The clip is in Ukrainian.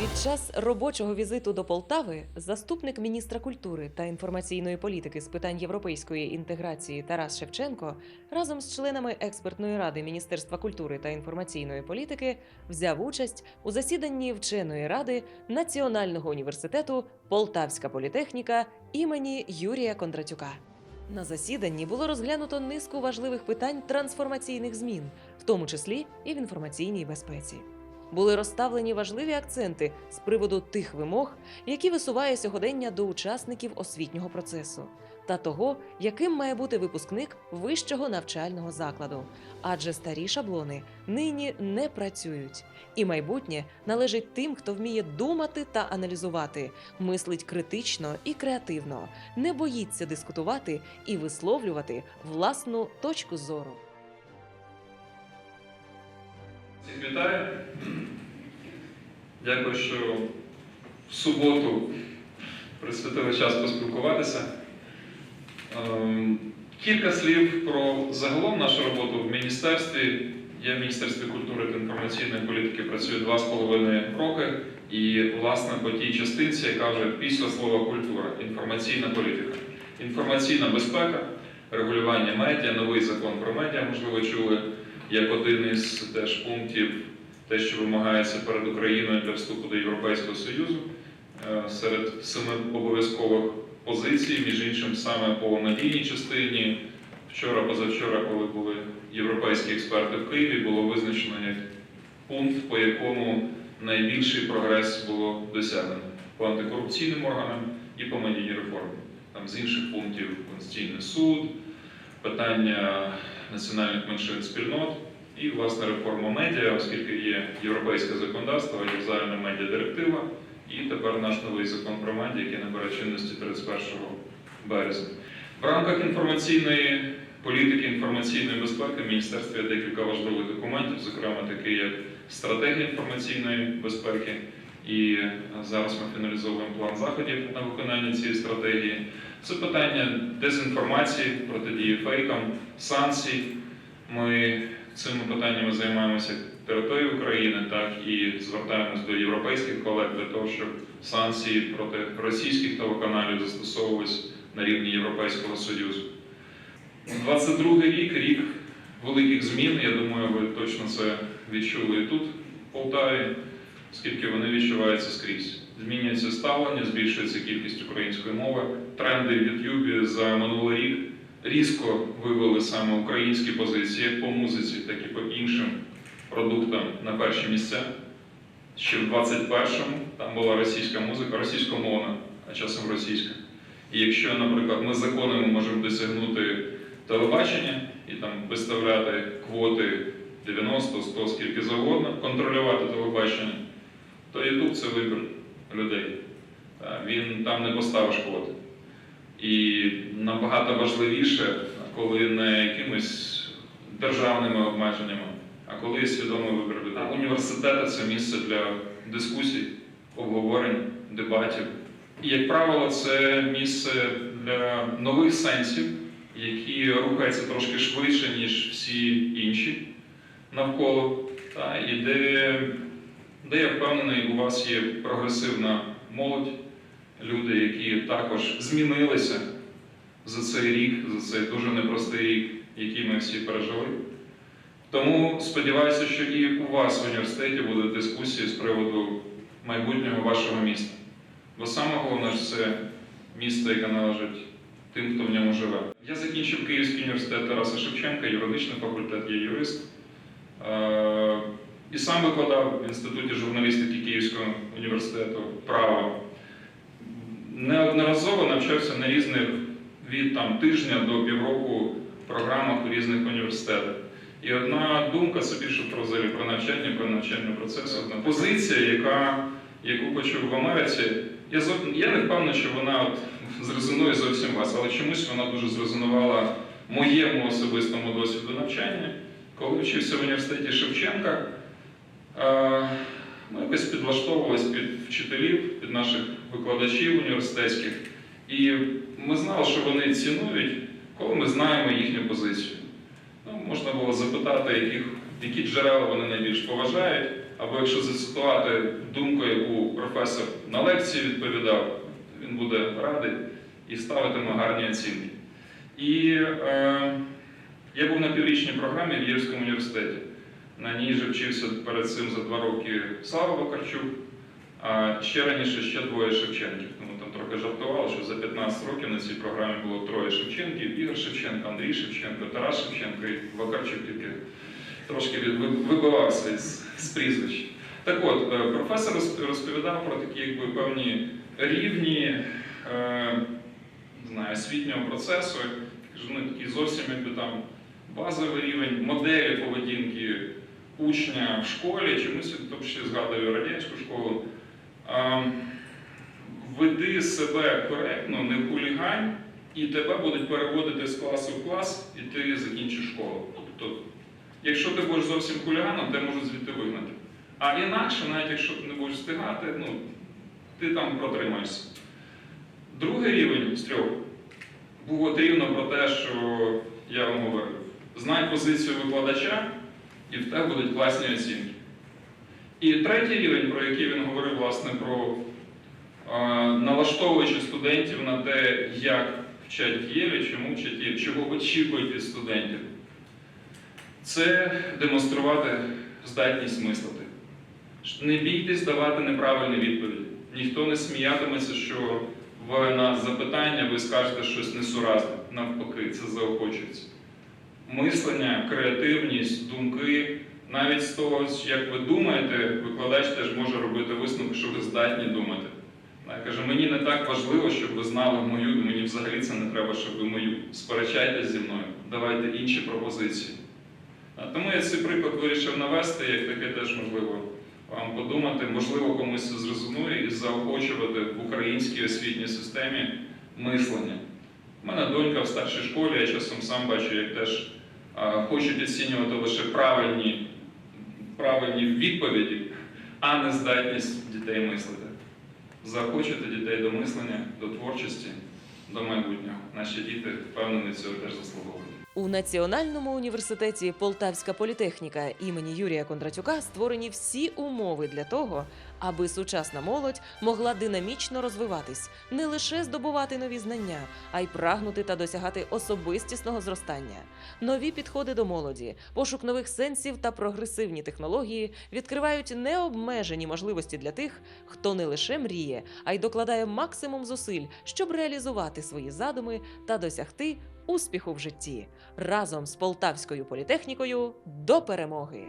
Під час робочого візиту до Полтави заступник міністра культури та інформаційної політики з питань європейської інтеграції Тарас Шевченко разом з членами експертної ради Міністерства культури та інформаційної політики взяв участь у засіданні вченої ради Національного університету Полтавська політехніка імені Юрія Кондратюка. На засіданні було розглянуто низку важливих питань трансформаційних змін, в тому числі і в інформаційній безпеці. Були розставлені важливі акценти з приводу тих вимог, які висуває сьогодення до учасників освітнього процесу, та того, яким має бути випускник вищого навчального закладу. Адже старі шаблони нині не працюють, і майбутнє належить тим, хто вміє думати та аналізувати, мислить критично і креативно, не боїться дискутувати і висловлювати власну точку зору. Всіх вітаю. Дякую, що в суботу присвятили час поспілкуватися. Ем, Кілька слів про загалом нашу роботу в міністерстві. Я в Міністерстві культури та інформаційної політики працюю два з половиною роки. І, власне, по тій частинці, яка вже після слова культура, інформаційна політика, інформаційна безпека, регулювання медіа, новий закон про медіа, можливо, чули як один із теж пунктів, те, що вимагається перед Україною для вступу до Європейського Союзу, Е, серед семи обов'язкових позицій, між іншим, саме по медійній частині. Вчора, позавчора, коли були європейські експерти в Києві, було визначено як пункт, по якому найбільший прогрес було досягнено по антикорупційним органам і по медійній реформі. Там з інших пунктів Конституційний суд, питання національних меншин спільнот і власне реформа медіа, оскільки є європейське законодавство, є загальна медіа директива, і тепер наш новий закон про медіа, який набере чинності 31 березня. В рамках інформаційної політики інформаційної безпеки в міністерстві є декілька важливих документів, зокрема такий як стратегія інформаційної безпеки. І зараз ми фіналізовуємо план заходів на виконання цієї стратегії. Це питання дезінформації, протидії фейкам, санкцій. Ми цими питаннями займаємося території України, так і звертаємось до європейських колег для того, щоб санкції проти російських телеканалів застосовувались на рівні Європейського Союзу. 22 рік рік великих змін. Я думаю, ви точно це відчули тут, в Полтаві, оскільки вони відчуваються скрізь. Змінюється ставлення, збільшується кількість української мови. Тренди в Ютубі за минулий рік різко вивели саме українські позиції як по музиці, так і по іншим продуктам на перші місця. Ще в 21-му там була російська музика, російськомовна, а часом російська. І якщо, наприклад, ми законами можемо досягнути телебачення і там виставляти квоти 90, 100, скільки завгодно, контролювати телебачення, то YouTube це вибір людей. Він там не поставиш квоти. І набагато важливіше, коли не якимись державними обмеженнями, а коли є свідомий вибір людей. Університети це місце для дискусій, обговорень, дебатів. І, як правило, це місце для нових сенсів, які рухаються трошки швидше, ніж всі інші навколо. Та, і де, де я впевнений, у вас є прогресивна молодь, люди, які також змінилися за цей рік, за цей дуже непростий рік, який ми всі пережили. Тому сподіваюся, що і у вас в університеті будуть дискусії з приводу майбутнього вашого міста. Бо саме головне ж це місто, яке належить тим, хто в ньому живе. Я закінчив Київський університет Тараса Шевченка, юридичний факультет, я юрист. І сам викладав в Інституті журналістики Київського університету право. Неодноразово навчався на різних від там, тижня до півроку програмах у різних університетах. І одна думка це більше про взагалі про навчання, про навчальний процес. Одна позиція, яка, яку почув в Америці, я, я не впевнений, що вона от зрезонує зовсім вас, але чомусь вона дуже зрезонувала моєму особистому досвіду навчання. Коли вчився в університеті Шевченка, ми якось підлаштовувалися під вчителів, під наших викладачів університетських, і ми знали, що вони цінують, коли ми знаємо їхню позицію. Ну, можна було запитати, яких які джерела вони найбільш поважають, або якщо зацитувати думку, яку професор на лекції відповідав, він буде радий і ставитиме гарні оцінки. І е, я був на піврічній програмі в Євському університеті. На ній же вчився перед цим за два роки Слава Вакарчук, а ще раніше ще двоє Шевченків. Тому там трохи жартували, що за 15 років на цій програмі було троє Шевченків, Ігор Шевченко, Андрій Шевченко, Тарас Шевченко і Вакарчук тільки трошки вибивався із, з прізвищ. Так от, е, професор розповідав про такі якби, певні рівні е, знаю, освітнього процесу, ну, такий зовсім якби там базовий рівень моделі поведінки учня в школі, чомусь тобто ще згадую радянську школу. Веди себе коректно, не хулігань, і тебе будуть переводити з класу в клас, і ти закінчиш школу. Тобто, якщо ти будеш зовсім хуліганом, тебе можуть звідти вигнати. А інакше, навіть якщо ти не будеш встигати, ну, ти там протримаєшся. Другий рівень з трьох був от рівно про те, що я вам говорив. Знай позицію викладача, і в тебе будуть класні оцінки. І третій рівень, про який він говорив, власне, про е, налаштовуючи студентів на те, як вчать в чому вчать в чого очікують від студентів, це демонструвати здатність мислити. Не бійтесь давати неправильні відповіді. Ніхто не сміятиметься, що ви на запитання ви скажете щось несуразне. Навпаки, це заохочується. Мислення, креативність, думки, навіть з того, як ви думаєте, викладач теж може робити висновок, що ви здатні думати. Каже, мені не так важливо, щоб ви знали мою, мені взагалі це не треба, щоб ви мою. Сперечайтесь зі мною, давайте інші пропозиції. Тому я цей приклад вирішив навести, як таке теж можливо вам подумати, можливо, комусь це зрезонує і заохочувати в українській освітній системі мислення. У мене донька в старшій школі, я часом сам бачу, як теж хочуть оцінювати лише правильні, правильні відповіді, а не здатність дітей мислити. Захочете дітей до мислення, до творчості, до майбутнього. Наші діти, впевнені цього теж заслуговують. У Національному університеті Полтавська політехніка імені Юрія Кондратюка створені всі умови для того, аби сучасна молодь могла динамічно розвиватись, не лише здобувати нові знання, а й прагнути та досягати особистісного зростання. Нові підходи до молоді, пошук нових сенсів та прогресивні технології відкривають необмежені можливості для тих, хто не лише мріє, а й докладає максимум зусиль, щоб реалізувати свої задуми та досягти успіху в житті разом з полтавською політехнікою до перемоги.